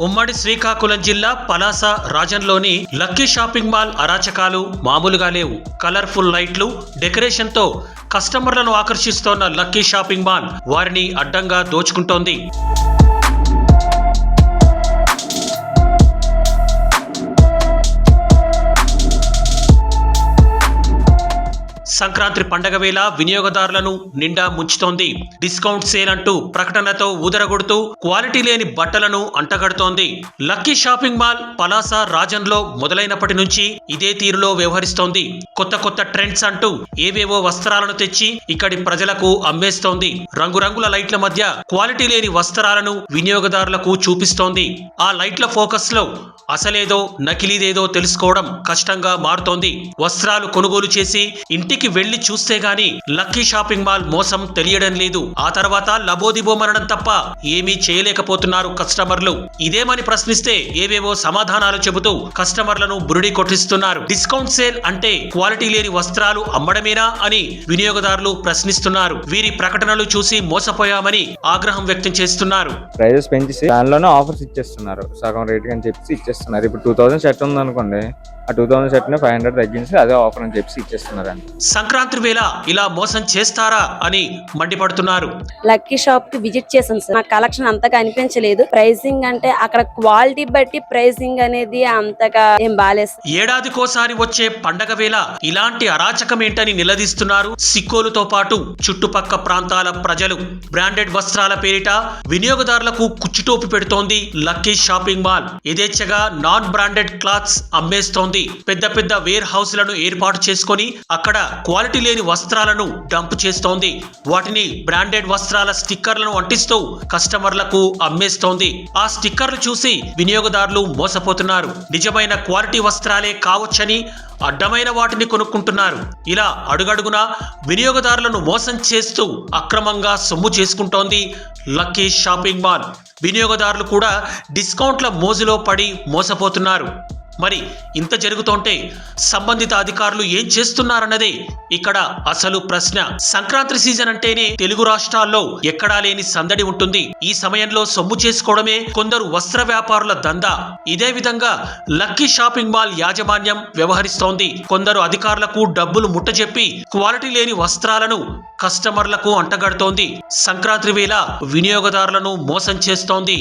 ఉమ్మడి శ్రీకాకుళం జిల్లా పలాస రాజంలోని లక్కీ షాపింగ్ మాల్ అరాచకాలు మామూలుగా లేవు. కలర్ఫుల్ లైట్లు డెకరేషన్తో కస్టమర్లను ఆకర్షిస్తోన్న లక్కీ షాపింగ్ మాల్ వారిని అడ్డంగా దోచుకుంటోంది. సంక్రాంతి పండగ వేళ వినియోగదారులను నిండా ముంచుతోంది. డిస్కౌంట్ సేల్ అంటూ ప్రకటనతో ఊదరగొడుతూ క్వాలిటీ లేని బట్టలను అంటగడుతోంది. లక్కీ షాపింగ్ మాల్ పలాస రాజన్లో మొదలైనప్పటి నుంచి ఇదే తీరులో వ్యవహరిస్తోంది. కొత్త కొత్త ట్రెండ్స్ అంటూ ఏవేవో వస్త్రాలను తెచ్చి ఇక్కడి ప్రజలకు అమ్మేస్తోంది. రంగురంగుల లైట్ల మధ్య క్వాలిటీ లేని వస్త్రాలను వినియోగదారులకు చూపిస్తోంది. ఆ లైట్ల ఫోకస్లో అసలేదో నకిలీదేదో తెలుసుకోవడం కష్టంగా మారుతోంది. వస్త్రాలు కొనుగోలు చేసి ఇంటికి వెళ్ళి చూస్తే గాని లక్కీ షాపింగ్ మాల్ మోసం తెలియడం లేదు. ఆ తర్వాత లబోదిబోమనడం తప్ప ఏమీ చేయలేకపోతున్నారు కస్టమర్లు. ఇదేమని ప్రశ్నిస్తే ఏవేవో సమాధానాలు చెబుతూ కస్టమర్లను బురుడి కొట్టిస్తున్నారు. డిస్కౌంట్ సేల్ అంటే క్వాలిటీ లేని వస్త్రాలు అమ్మడమేనా అని వినియోగదారులు ప్రశ్నిస్తున్నారు. వీరి ప్రకటనలు చూసి మోసపోయామని ఆగ్రహం వ్యక్తం చేస్తున్నారు. ప్రైజెస్ పెంచేసి దానిలోనే ఆఫర్స్ ఇచ్చేస్తున్నారు. సగం రేట్ అని చెప్పి ఇచ్చేస్తున్నారు. ఇప్పుడు టూ థౌసండ్ షర్ట్ ఉంది అనుకోండి ఆ టూ థౌసండ్ సెట్ని ఫైవ్ హండ్రెడ్ తగ్గించి అదే ఆఫర్ అని చెప్పి ఇచ్చేస్తున్నారు అండి సంక్రాంతి వేళ ఇలా మోసం చేస్తారా అని మండిపడుతున్నారు. లక్కీ షాప్కి విజిట్ చేసాం సార్. నాకు కలెక్షన్ అంతగా అనిపించలేదు. ప్రైసింగ్ అంటే అక్కడ క్వాలిటీ బట్టి ప్రైసింగ్ అనేది అంతగా ఏం బాగాలేదు సార్. ఏడాదికోసారి వచ్చే పండగ వేళ ఇలాంటి అరాచకం ఏంటని నిలదీస్తున్నారు సిక్కోలుతో పాటు చుట్టుపక్క ప్రాంతాల ప్రజలు. బ్రాండెడ్ వస్త్రాల పేరిట వినియోగదారులకు కుచ్చుటోపి పెడుతోంది లక్కీ షాపింగ్ మాల్. యథేచ్ఛగా నాన్ బ్రాండెడ్ క్లాత్స్ అమ్మేస్తోంది పెద్ద పెద్ద వేర్ హౌస్లను ఏర్పాటు చేసుకొని అక్కడ క్వాలిటీ లేని వస్త్రాలను డంప్ చేస్తోంది. వాటిని బ్రాండెడ్ వస్త్రాల స్టిక్కర్లను అంటిస్తూ కస్టమర్లకు అమ్మేస్తోంది. ఆ స్టిక్కర్లు చూసి వినియోగదారులు మోసపోతున్నారు. నిజమైన క్వాలిటీ వస్త్రాలే కావచ్చని అడ్డమైన వాటిని కొనుక్కుంటున్నారు. ఇలా అడుగడుగునా వినియోగదారులను మోసం చేస్తూ అక్రమంగా సొమ్ము చేసుకుంటోంది లక్కీ షాపింగ్ మాల్. వినియోగదారులు కూడా డిస్కౌంట్ల మోజులో పడి మోసపోతున్నారు. మరి ఇంత జరుగుతుంటే సంబంధిత అధికారులు ఏం చేస్తున్నారన్నదే ఇక్కడ అసలు ప్రశ్న. సంక్రాంతి సీజన్ అంటేనే తెలుగు రాష్ట్రాల్లో ఎక్కడా లేని సందడి ఉంటుంది. ఈ సమయంలో సొమ్ము చేసుకోవడమే కొందరు వస్త్ర వ్యాపారుల దందా. ఇదే విధంగా లక్కీ షాపింగ్ మాల్ యాజమాన్యం వ్యవహరిస్తోంది. కొందరు అధికారులకు డబ్బులు ముట్టజెప్పి క్వాలిటీ లేని వస్త్రాలను కస్టమర్లకు అంటగడుతోంది. సంక్రాంతి వేళ వినియోగదారులను మోసం చేస్తోంది.